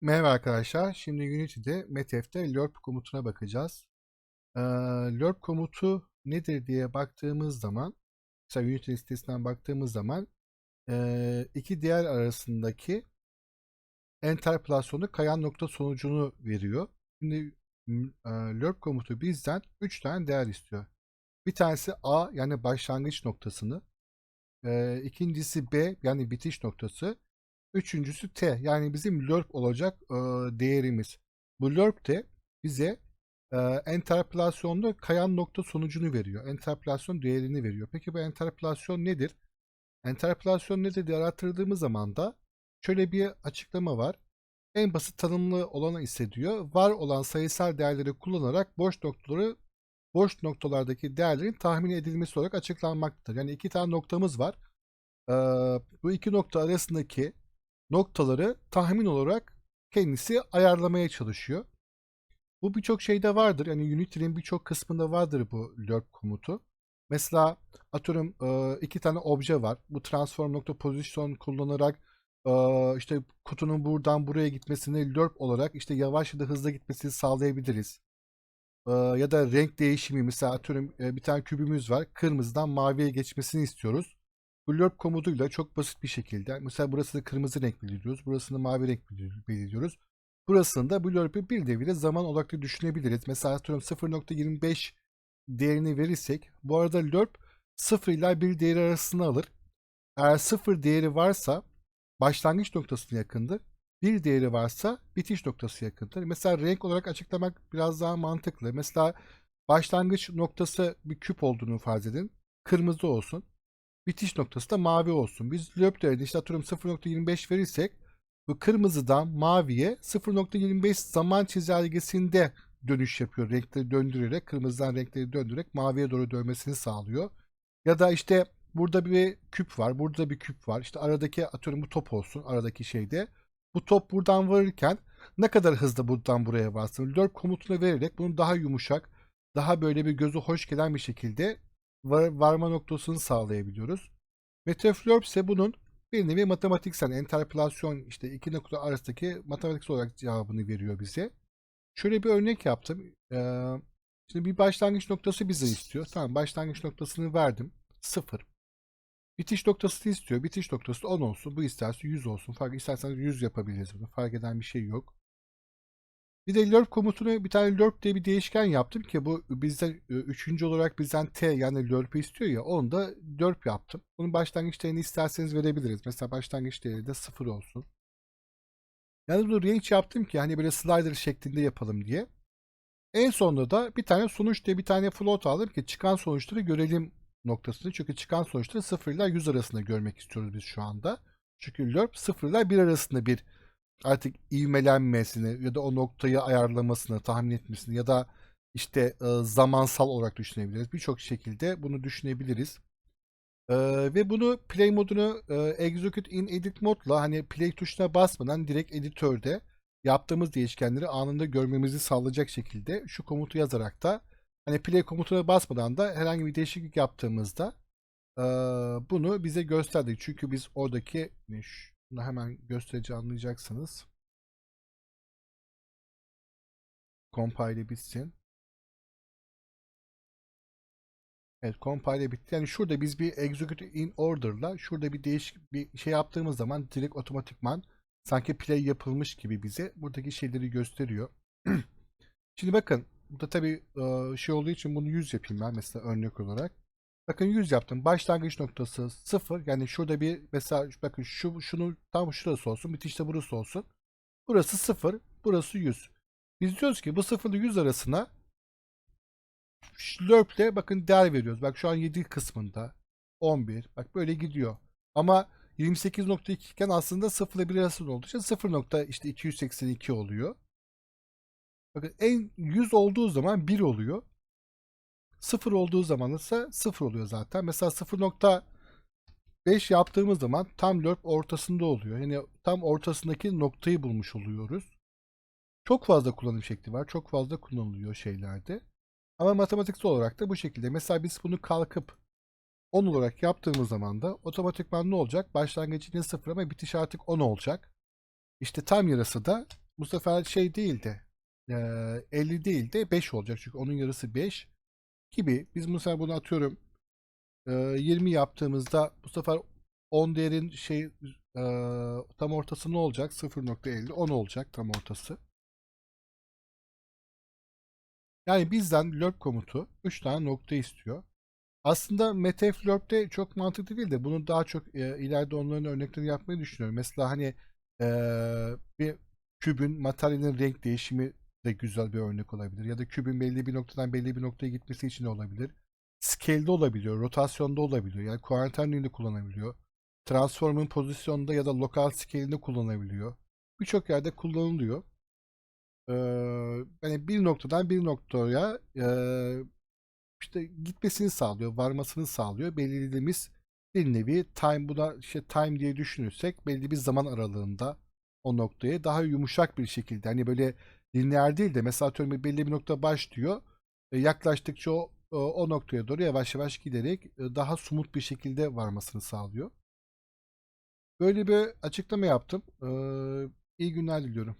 Merhaba arkadaşlar. Şimdi Unity'de METF'te lerp komutuna bakacağız. Ee, lerp komutu nedir diye baktığımız zaman, mesela Unity sitesinden baktığımız zaman ee, iki değer arasındaki enterpolasyonu kayan nokta sonucunu veriyor. Şimdi e, lerp komutu bizden 3 tane değer istiyor. Bir tanesi A yani başlangıç noktasını, ee, ikincisi B yani bitiş noktası, Üçüncüsü T. Yani bizim lerp olacak e, değerimiz. Bu lerp de bize e, enterpolasyonda kayan nokta sonucunu veriyor. Enterpolasyon değerini veriyor. Peki bu enterpolasyon nedir? Enterpolasyon nedir diye arattırdığımız zaman da şöyle bir açıklama var. En basit tanımlı olanı ise diyor, var olan sayısal değerleri kullanarak boş noktaları boş noktalardaki değerlerin tahmin edilmesi olarak açıklanmaktadır. Yani iki tane noktamız var. Ee, bu iki nokta arasındaki noktaları tahmin olarak kendisi ayarlamaya çalışıyor. Bu birçok şeyde vardır. Yani Unity'nin birçok kısmında vardır bu lerp komutu. Mesela atıyorum iki tane obje var. Bu transform nokta position kullanarak işte kutunun buradan buraya gitmesini lerp olarak işte yavaş ya da hızlı gitmesini sağlayabiliriz. Ya da renk değişimi mesela atıyorum bir tane kübümüz var. Kırmızıdan maviye geçmesini istiyoruz. Bu lerp komutuyla çok basit bir şekilde mesela burasını kırmızı renk belirliyoruz. Burasını mavi renk belirliyoruz. Burasını da lerp'i bir devire zaman olarak düşünebiliriz. Mesela atıyorum 0.25 değerini verirsek bu arada lerp 0 ile 1 değeri arasını alır. Eğer 0 değeri varsa başlangıç noktasına yakındır. 1 değeri varsa bitiş noktası yakındır. Mesela renk olarak açıklamak biraz daha mantıklı. Mesela başlangıç noktası bir küp olduğunu farz edin. Kırmızı olsun bitiş noktası da mavi olsun. Biz löp değerini işte atıyorum 0.25 verirsek bu kırmızıdan maviye 0.25 zaman çizelgesinde dönüş yapıyor. Renkleri döndürerek kırmızıdan renkleri döndürerek maviye doğru dönmesini sağlıyor. Ya da işte burada bir küp var. Burada bir küp var. İşte aradaki atıyorum bu top olsun. Aradaki şeyde. Bu top buradan varırken ne kadar hızlı buradan buraya varsın. Lurk komutunu vererek bunu daha yumuşak, daha böyle bir gözü hoş gelen bir şekilde var, varma noktasını sağlayabiliyoruz. Metaflorp ise bunun bir nevi matematiksel enterpolasyon işte iki nokta arasındaki matematiksel olarak cevabını veriyor bize. Şöyle bir örnek yaptım. Ee, şimdi bir başlangıç noktası bize istiyor. Tamam başlangıç noktasını verdim. 0. Bitiş noktası istiyor. Bitiş noktası 10 olsun. Bu isterse 100 olsun. Fark isterseniz 100 yapabiliriz bunu. Fark eden bir şey yok. Bir de lerp komutunu bir tane lerp diye bir değişken yaptım ki bu bizden e, üçüncü olarak bizden t yani lerp'i istiyor ya onu da lerp yaptım. Bunun başlangıç değerini isterseniz verebiliriz. Mesela başlangıç değeri de 0 olsun. Yani bunu range yaptım ki hani böyle slider şeklinde yapalım diye. En sonunda da bir tane sonuç diye bir tane float aldım ki çıkan sonuçları görelim noktasını. Çünkü çıkan sonuçları 0 ile 100 arasında görmek istiyoruz biz şu anda. Çünkü lerp 0 ile 1 arasında bir artık ivmelenmesini ya da o noktayı ayarlamasını, tahmin etmesini ya da işte e, zamansal olarak düşünebiliriz. Birçok şekilde bunu düşünebiliriz. E, ve bunu play modunu e, execute in edit modla hani play tuşuna basmadan direkt editörde yaptığımız değişkenleri anında görmemizi sağlayacak şekilde şu komutu yazarak da hani play komutuna basmadan da herhangi bir değişiklik yaptığımızda e, bunu bize gösterdi. Çünkü biz oradaki bunu hemen gösterici anlayacaksınız. Compile bitsin. Evet compile bitti. Yani şurada biz bir execute in order'la şurada bir değişik bir şey yaptığımız zaman direkt otomatikman sanki play yapılmış gibi bize buradaki şeyleri gösteriyor. Şimdi bakın burada tabi şey olduğu için bunu 100 yapayım ben mesela örnek olarak. Bakın 100 yaptım. Başlangıç noktası 0. Yani şurada bir mesela bakın şu şunu tam şurası olsun. Bitişte burası olsun. Burası 0. Burası 100. Biz diyoruz ki bu 0 ile 100 arasına Slurp'le bakın değer veriyoruz. Bak şu an 7 kısmında. 11. Bak böyle gidiyor. Ama 28.2 iken aslında 0 ile 1 arasında olduğu için 0. işte 282 oluyor. Bakın en 100 olduğu zaman 1 oluyor. 0 olduğu zaman ise 0 oluyor zaten. Mesela 0.5 yaptığımız zaman tam lerp ortasında oluyor. Yani tam ortasındaki noktayı bulmuş oluyoruz. Çok fazla kullanım şekli var. Çok fazla kullanılıyor şeylerde. Ama matematiksel olarak da bu şekilde. Mesela biz bunu kalkıp 10 olarak yaptığımız zaman da otomatikman ne olacak? Başlangıcı yine 0 ama bitiş artık 10 olacak. İşte tam yarısı da bu sefer şey değil de eee, 50 değil de 5 olacak. Çünkü onun yarısı 5 gibi. Biz sefer bunu atıyorum eee, 20 yaptığımızda bu sefer 10 değerin şey tam ortası ne olacak? 0.50 10 olacak tam ortası. Yani bizden lurk komutu 3 tane nokta istiyor. Aslında metaf lurk'te çok mantıklı değil de bunu daha çok ileride onların örneklerini yapmayı düşünüyorum. Mesela hani bir kübün materyalin renk değişimi de güzel bir örnek olabilir. Ya da kübün belli bir noktadan belli bir noktaya gitmesi için olabilir. Scale'de olabiliyor, rotasyonda olabiliyor. Yani quaternion kullanabiliyor. Transform'un pozisyonda ya da lokal scale'inde kullanabiliyor. Birçok yerde kullanılıyor. Ee, yani bir noktadan bir noktaya e, işte gitmesini sağlıyor, varmasını sağlıyor. Belirlediğimiz bir nevi time buna işte time diye düşünürsek belli bir zaman aralığında o noktaya daha yumuşak bir şekilde hani böyle lineer değil de mesela atıyorum belli bir nokta başlıyor. E, yaklaştıkça o, o, o noktaya doğru yavaş yavaş giderek e, daha somut bir şekilde varmasını sağlıyor. Böyle bir açıklama yaptım. Ee, iyi günler diliyorum.